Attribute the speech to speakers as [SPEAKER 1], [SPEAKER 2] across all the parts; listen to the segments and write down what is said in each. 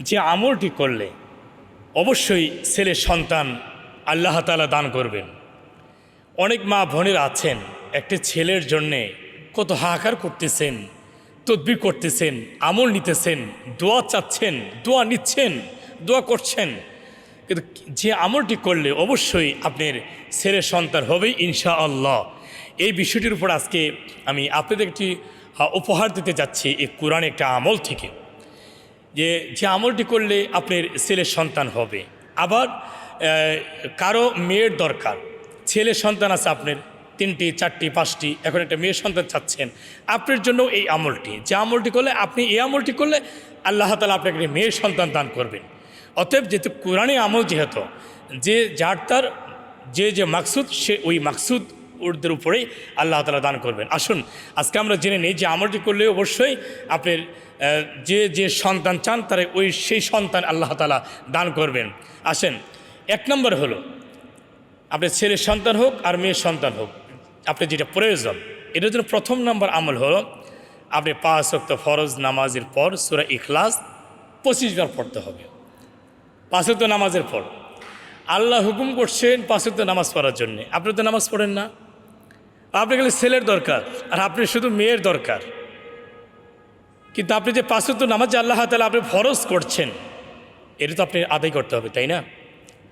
[SPEAKER 1] যে আমলটি করলে অবশ্যই ছেলে সন্তান আল্লাহ তালা দান করবেন। অনেক মা বোনের আছেন, একটা ছেলের জন্যে কত হাহাকার করতেছেন, তদবির করতেছেন, আমল নিতেছেন, দোয়া চাচ্ছেন, দোয়া নিচ্ছেন, দোয়া করছেন। কিন্তু যে আমলটি করলে অবশ্যই আপনার ছেলে সন্তান হবেই ইনশা আল্লাহ এই বিষয়টির উপর আজকে আমি আপনাদের একটি উপহার দিতে যাচ্ছি এই কোরআন একটা আমল থেকে। যে যে আমলটি করলে আপনার ছেলের সন্তান হবে। আবার কারও মেয়ের দরকার। ছেলে সন্তান আছে আপনার তিনটি, চারটি, পাঁচটি, এখন একটা মেয়ের সন্তান চাচ্ছেন। আপনার জন্য এই আমলটি। যে আমলটি করলে, আপনি এই আমলটি করলে আল্লাহ তালা আপনাকে মেয়ের সন্তান দান করবেন। অতএব যেহেতু কোরআনে আমল যেহেতু, যে যার তার, যে যে মাকসুদ, সে ওই মাকসুদ ওদের উপরেই আল্লাহ তালা দান করবেন। আসুন, আজকে আমরা জেনে নিই যে আমলটি করলে অবশ্যই আপনার যে যে সন্তান চান তারা ওই সেই সন্তান আল্লাহ তালা দান করবেন। আসেন, এক নম্বর হলো, আপনার ছেলের সন্তান হোক আর মেয়ের সন্তান হোক, আপনার যেটা প্রয়োজন, এটার জন্য প্রথম নম্বর আমল হলো আপনি পাঁচ অক্ত ফরজ নামাজের পর সুরা ইখলাস পঁচিশ বার পড়তে হবে। পাঁচ ওয়াক্ত নামাজের পর, আল্লাহ হুকুম করছেন পাঁচ ওয়াক্ত নামাজ পড়ার জন্যে। আপনি তো নামাজ পড়েন না? আপনি গেলে ছেলের দরকার, আর আপনি শুধু মেয়ের দরকার। কিন্তু আপনি যে পাঁচ ওয়াক্ত নামাজ আল্লাহ তালা আপনি ফরজ করছেন, এটা তো আপনি আদায় করতে হবে, তাই না?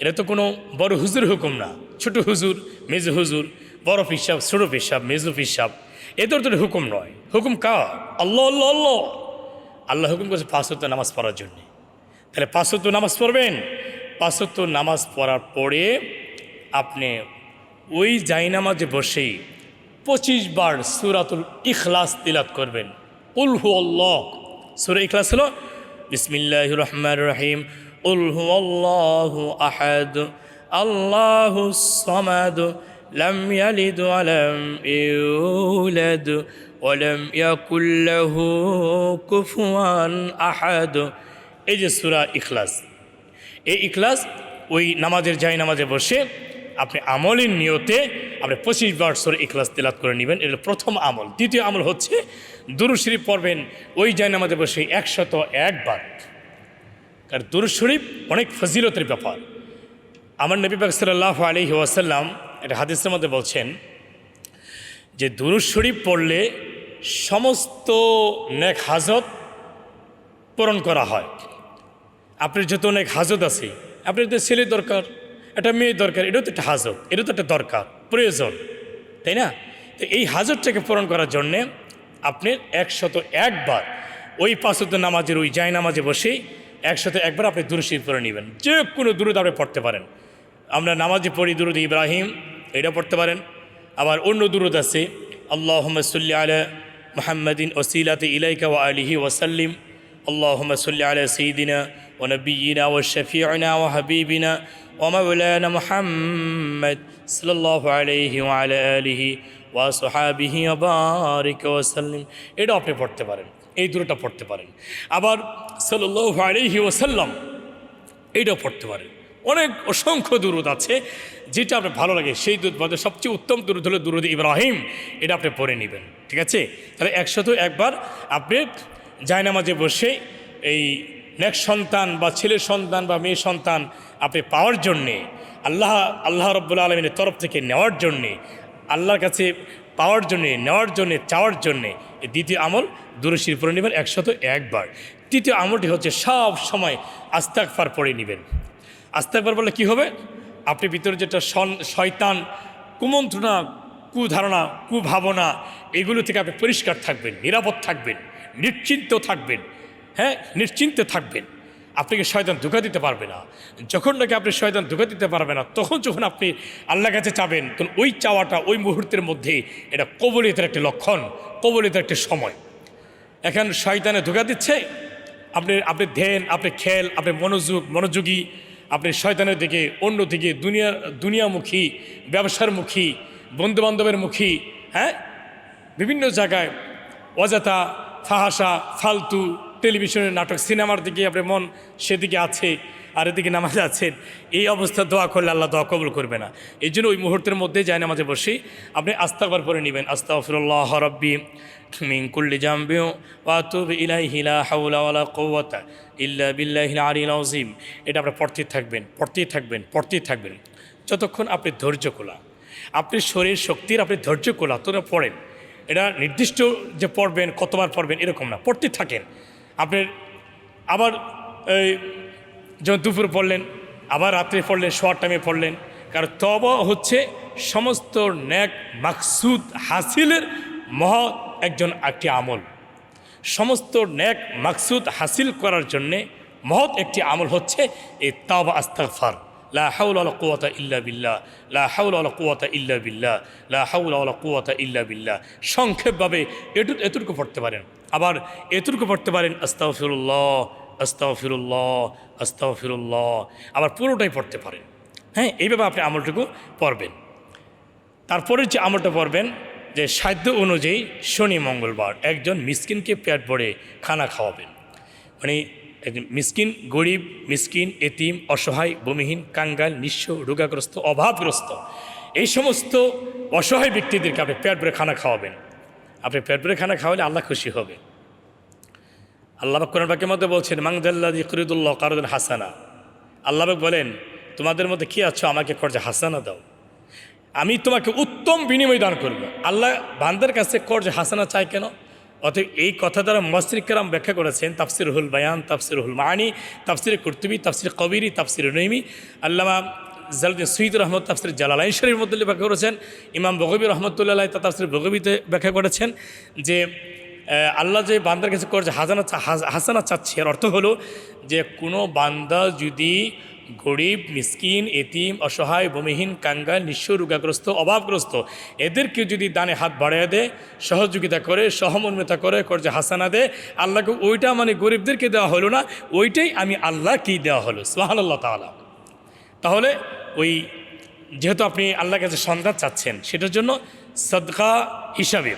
[SPEAKER 1] এটা তো কোনো বড় হুজুর হুকুম না। ছোট হুজুর, মেজু হুজুর, বড় পিসাব ছোটো পিসাব মেজু পিসাব এদের তো হুকুম নয়। হুকুম কা আল্লাহ আল্লাহ আল্লাহ। আল্লাহ হুকুম করছে পাঁচ ওয়াক্ত নামাজ পড়ার জন্যে। তাহলে পাঁচত্ব নামাজ পড়বেন। পাঁচত্ব নামাজ পড়ার পরে আপনি ওই জাইনামাজে বসেই পঁচিশ বার সুরাতুল ইখলাস তিলাত করবেন উলহু আল্লাহ সুরা ইখলাস হলো বিসমিল্লাহ রহমান রহিম উলহু আল্লাহ আহাদ আল্লাহ সমাদ لم يلد ولم يولد ولم يكن له كفوا أحد এই যে সুরা ইখলাস এই ইখলাস ওই নামাজের যাই নামাজে বসে আপনি আমলের নিয়তে আপনি পঁচিশ বার সুরা ইখলাস তেলাত করে নেবেন। এটা প্রথম আমল। দ্বিতীয় আমল হচ্ছে দুরু শরীফ পড়বেন, ওই নামাজে বসে একশত একবার কারণ দুরু শরীফ অনেক ফজিলতের ব্যাপার। আমার নবী পাক সাল্লাহ আলহি ওয়াসাল্লাম এটা হাদিসের মধ্যে বলছেন যে দুরুদ শরীফ পড়লে সমস্ত নেক হাজত পূরণ করা হয়। আপনার যত অনেক হাজত আছে, আপনার তো ছেলে দরকার। একটা মেয়ে দরকার, এটাও তো একটা হাজত, এটাও তো একটা দরকার, প্রয়োজন, তাই না? তো এই হাজতটাকে পূরণ করার জন্যে আপনি একশত একবার ওই পাঁচত নামাজের ওই জায় নামাজে বসেই একশত একবার আপনি দুরুশি পড়ে নেবেন। যে কোনো দূরত আপনি পড়তে পারেন। আমরা নামাজে পড়ি দুরুদ ইব্রাহিম, এটা পড়তে পারেন। আবার অন্য দূরত আছে আল্লাহ সাল্লি আলহ মোহাম্মদিন ওসিলাতে ইলাইকা ও আলিহি ওসাল্লিম আল্লাহ সাল্লি আলা সঈদিনা ও নবীনা ও শফিয়না ও হাবিবিনা ومولانا محمد صلى الله عليه وعلى آله وصحابه وبارك وسلم এটা আপনি পড়তে পারেন এই দুটোটা পড়তে পারেন আবার সাল্লাল্লাহু আলাইহি ওয়াসাল্লাম এইটাও পড়তে পারেন অনেক অসংখ্য দুরুদ আছে যেটা আপনার ভালো লাগে সেই দুধ মধ্যে সবচেয়ে উত্তম দুরুদ হলো দুরুদ ইব্রাহিম এটা আপনি পড়ে নেবেন ঠিক আছে তাহলে একশত একবার আপনি জায়নামাজে বসে এই নেক্সট সন্তান বা ছেলের সন্তান বা মেয়ে সন্তান আপনি পাওয়ার জন্যে, আল্লাহ আল্লাহ রব্বুল্লা আলমিনের তরফ থেকে নেওয়ার জন্যে, আল্লাহর কাছে পাওয়ার জন্যে, নেওয়ার জন্যে, চাওয়ার জন্যে এই দ্বিতীয় আমল দুরশির পরে নেবেন একশত একবার। তৃতীয় আমলটি হচ্ছে সব সময় আস্তাকফার পড়ে নেবেন। আস্তাকবার বললে কি হবে? আপনি ভিতরে যেটা শয়তান, কুমন্ত্রণা, কুধারণা, কুভাবনা, এগুলো থেকে আপনি পরিষ্কার থাকবেন, নিরাপদ থাকবেন, নিশ্চিন্ত থাকবেন হ্যাঁ নিশ্চিন্তে থাকবেন। আপনাকে শয়তান ধোকা দিতে পারবে না। যখন নাকি আপনি শয়তান ধোকা দিতে পারবে না, তখন যখন আপনি আল্লাহর কাছে চাবেন, তখন ওই চাওয়াটা ওই মুহূর্তের মধ্যে এটা কবলিতের একটি লক্ষণ কবলিতের একটি সময়। এখন শয়তানে ধোকা দিচ্ছে, আপনি আপনি ধ্যান, আপনি খেল, আপনি মনোযোগ, মনোযোগী, আপনি শয়তানের দিকে অন্য দিকে দুনিয়া, দুনিয়ামুখী ব্যবসার মুখী বন্ধুবান্ধবের মুখী হ্যাঁ? বিভিন্ন জায়গায় অযথা ফাহাসা ফালতু টেলিভিশনের নাটক, সিনেমার দিকে আপনার মন সেদিকে আছে আর এদিকে নামাজ আছেন এই অবস্থা দোয়া করলে আল্লাহ দোয়া কবুল করবে না। এই জন্য ওই মুহূর্তের মধ্যে যায় নামাজে বসেই আপনি আস্তাকবার পরে নেবেন। আস্তাগফিরুল্লাহ রব্বি মিন কুল্লি জামবি ওয়া আতুবু ইলাইহি, লা হাওলা ওয়ালা কুওয়াতা ইল্লা বিল্লাহিল আযীম। এটা আপনি পড়তেই থাকবেন পড়তেই থাকবেন পড়তেই থাকবেন। যতক্ষণ আপনি ধৈর্য কোলা আপনি শরীর শক্তির আপনি ধৈর্য কোলা তোরা পড়েন। এটা নির্দিষ্ট যে পড়বেন, কতবার পড়বেন, এরকম না পড়তে থাকেন। আপনার আবার এই যখন দুপুর পড়লেন, আবার রাত্রে পড়লেন, শোয়ার টাইমে পড়লেন, কারণ তব হচ্ছে সমস্ত ন্যাক মাকসুদ হাসিলের মহৎ একজন একটি আমল। সমস্ত ন্যাক মাকসুদ হাসিল করার জন্যে মহৎ একটি আমল হচ্ছে এই তাওবা আস্তাগফার। লা হাউলা ওয়ালা কুওয়াতা ইল্লা বিল্লাহ, লা হাউলা ওয়ালা কুওয়াতা ইল্লা বিল্লাহ, লা হাউলা ওয়ালা কুওয়াতা ইল্লা বিল্লাহ। সংক্ষেপভাবে এটু, এতটুকু পড়তে পারেন। আবার এতটুকু পড়তে পারেন, আস্তাগফিরুল্লাহ আস্তাগফিরুল্লাহ আস্তাগফিরুল্লাহ। আবার পুরোটাই পড়তে পারেন। হ্যাঁ এইভাবে আপনি আমলটুকু পড়বেন। তারপরে যে আমলটা পড়বেন, যে সাধ্য অনুযায়ী শনি, মঙ্গলবার একজন মিসকিনকে পেট ভরে খানা খাওয়াবেন। মানে একজন মিসকিন, গরিব, মিসকিন, এতিম, অসহায়, ভূমিহীন, কাঙ্গাল, নিঃস্ব, রোগাগ্রস্ত, অভাবগ্রস্ত, এই সমস্ত অসহায় ব্যক্তিদেরকে আপনি পেট ভরে খানা খাওয়াবেন। আপনি পেট ভরে খানা খাওয়ালে আল্লাহ খুশি হবে। আল্লাহ কোরআন পাকের মধ্যে বলছেন মাংদাল্লা ইকরিদুল্লাহ কারুদ্দিন হাসানা। আল্লাহ বলেন, তোমাদের মধ্যে কি আছো? আমাকে কর্জে হাসানা দাও। আমি তোমাকে উত্তম বিনিময় দান করব। আল্লাহ বান্দার কাছে কর্জ হাসানা চায় কেন? অতএব এই কথা দ্বারা মসরিকারাম ব্যাখ্যা করেছেন তাফসির হুল বায়ান তাফসির হুল মানি তাফসির কুর্তুবি, তাফসির কবিরি, তাফসির নইমি আল্লামা জালুদ্দিন সঈদ রহমদ তাফসির জালালাই শরীফ মধ্যে ব্যাখ্যা করেছেন। ইমাম বগবী রহমতুল্লাহ তাফসির বগবিতে ব্যাখ্যা করেছেন যে আল্লাহ যে বান্দার কাছে করছে হাসানা চা- হাসানা চাচ্ছে। এর অর্থ হলো যে, কোনো বান্দা যদি গরিব, মিসকিন, এতিম, অসহায় ভূমিহীন কাঙ্গাল, নিঃস্ব, রোগাগ্রস্ত, অভাবগ্রস্ত, এদেরকে যদি দানে হাত বাড়িয়ে দেয়, সহযোগিতা করে, সহমর্মিতা করে করছে হাসানা দেয়, আল্লাহকে ওইটা মানে গরিবদেরকে দেওয়া হলো না, ওইটাই আমি আল্লাহ কি দেওয়া হলো। সোহান আল্লাহ তালা তাহলে ওই যেহেতু আপনি আল্লাহর কাছে সন্তান চাচ্ছেন, সেটার জন্য সদকা হিসাবে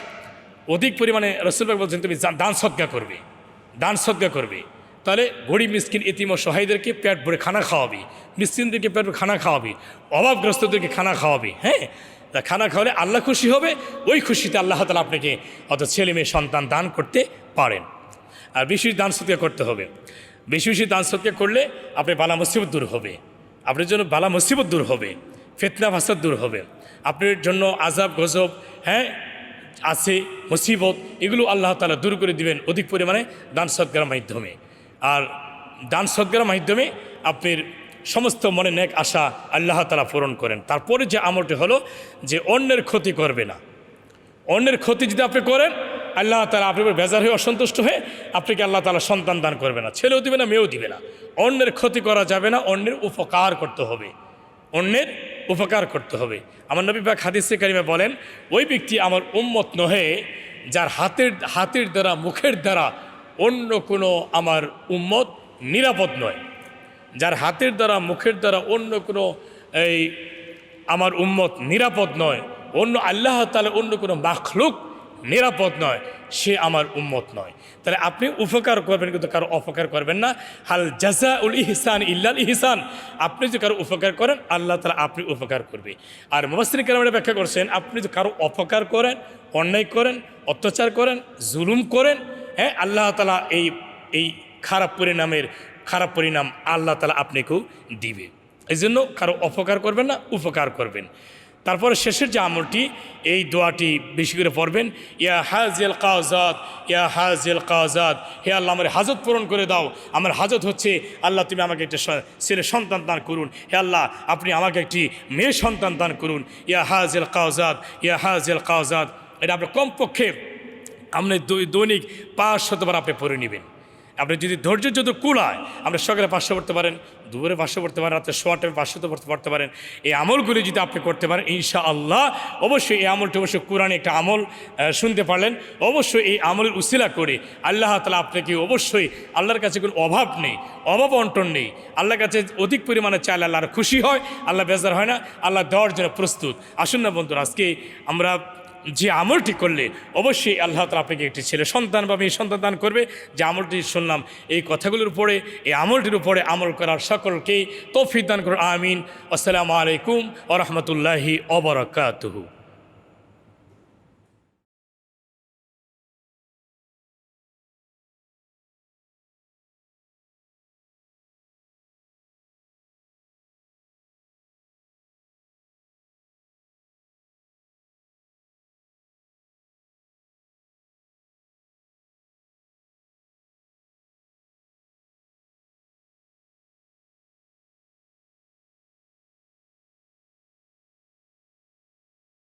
[SPEAKER 1] অধিক পরিমাণে রসুলবাগ বলছেন, তুমি দান সদ্গা করবে, দান সদ্গা করবে। তাহলে গরিব, মিসকিন এতিম ও পেট ভরে খানা খাওয়াবি, মিসকিনদেরকে পেট ভরে খানা খাওয়াবি, অভাবগ্রস্তদেরকে খানা খাওয়াবি হ্যাঁ? তা খানা খাওয়ালে আল্লাহ খুশি হবে, ওই খুশিতে আল্লাহ তালা আপনাকে অত ছেলে মেয়ে সন্তান দান করতে পারেন। আর বেশি দান সৎকা করতে হবে। বেশি বেশি দান সৎকা করলে আপনার বালা মুসিবত দূর হবে। আপনার জন্য বালা মুসিবত দূর হবে, ফেতনা ফাসাদ দূর হবে। আপনার জন্য আজাব গজব হ্যাঁ আছে, মুসিবত, এগুলো আল্লাহ তালা দূর করে দিবেন অধিক পরিমাণে দান সৎকার মাধ্যমে। আর দান সৎকার মাধ্যমে আপনার সমস্ত মনে নেক আশা আল্লাহ তালা পূরণ করেন। তারপরে যে আমলটি হলো যে অন্যের ক্ষতি করবে না। অন্যের ক্ষতি যদি আপনি করেন আল্লাহ তালা আপনার বেজার হয়ে অসন্তুষ্ট হয়ে আপনাকে আল্লাহ তালা সন্তান দান করবে না। ছেলেও দিবে না, মেয়েও দিবে না। অন্যের ক্ষতি করা যাবে না, অন্যের উপকার করতে হবে। অন্যের উপকার করতে হবে। আমার নবী পাক হাদিসে কারিমে বলেন, ওই ব্যক্তি আমার উম্মত নহে যার হাতের হাতের দ্বারা, মুখের দ্বারা অন্য কোনো আমার উম্মত নিরাপদ নয়। যার হাতের দ্বারা, মুখের দ্বারা অন্য কোনো এই আমার উম্মত নিরাপদ নয়। অন্য আল্লাহ তাহলে অন্য কোনো মাখলুক নিরাপদ নয়, সে আমার উম্মত নয়। তাহলে আপনি উপকার করবেন কিন্তু কারও অপকার করবেন না। হাল জাজা উল ইহসান ইল্লাল ইহসান। আপনি যদি কারও উপকার করেন, আল্লাহ তালা আপনি উপকার করবে। আর মুবাসির কালামে ব্যাখ্যা করছেন, আপনি যদি কারও অপকার করেন, অন্যায় করেন, অত্যাচার করেন, জুলুম করেন হ্যাঁ আল্লাহ তালা এই এই খারাপ পরিণামের, খারাপ পরিণাম আল্লাহ তালা আপনাকেও দিবে। এই জন্য কারও অপকার করবেন না, উপকার করবেন। তারপরে শেষের যে আমলটি, এই দোয়াটি বেশি করে পড়বেন। ইয়া হাজেল কাজাত ইয়া হাজেল কাজাত হে আল্লাহ আমার হাজত পূরণ করে দাও। আমার হাজত হচ্ছে, আল্লাহ তুমি আমাকে একটা ছেলে সন্তান দান করুন। হে আল্লাহ, আপনি আমাকে একটি মেয়ে সন্তান দান করুন। ইয়া হাজেল কাজাত ইয়া হাজেল কাজাত এটা আপনার কমপক্ষে আপনি দৈনিক পাঁচ শতবার আপনি পড়ে নেবেন। আপনি যদি ধৈর্য যদি কুলায়, আপনি সকালে পাঁচশো পড়তে পারেন, দুপুরে পাঁচশো পড়তে পারেন, রাতে সোয়া টাইমে পাঁচশো পড়তে পড়তে পারেন। এই আমলগুলি যদি আপনি করতে পারেন ইনশা আল্লাহ অবশ্যই এই আমলটি অবশ্যই কোরআনে একটা আমল শুনতে পারলেন। অবশ্যই এই আমলের উসিলা করে আল্লাহ তালা আপনাকে অবশ্যই আল্লাহর কাছে কোনো অভাব নেই, অভাব অন্টন নেই। আল্লাহর কাছে অধিক পরিমাণে চাইলে আল্লাহর খুশি হয়, আল্লাহ বেজার হয় না, আল্লাহ দেওয়ার জন্য প্রস্তুত। আসুন না বন্ধুরা, আজকে আমরা যে আমলটি করলে অবশ্যই আল্লাহ তালা আপনাকে একটি ছেলে সন্তান বা মেয়ে সন্তান দান করবে। যে আমলটি শুনলাম, এই কথাগুলোর উপরে, এই আমলটির উপরে আমল করার সকলকেই তৌফিক দান করুন। আমিন। আসসালামু আলাইকুম ও রহমতুল্লাহি অবরাকাতুহু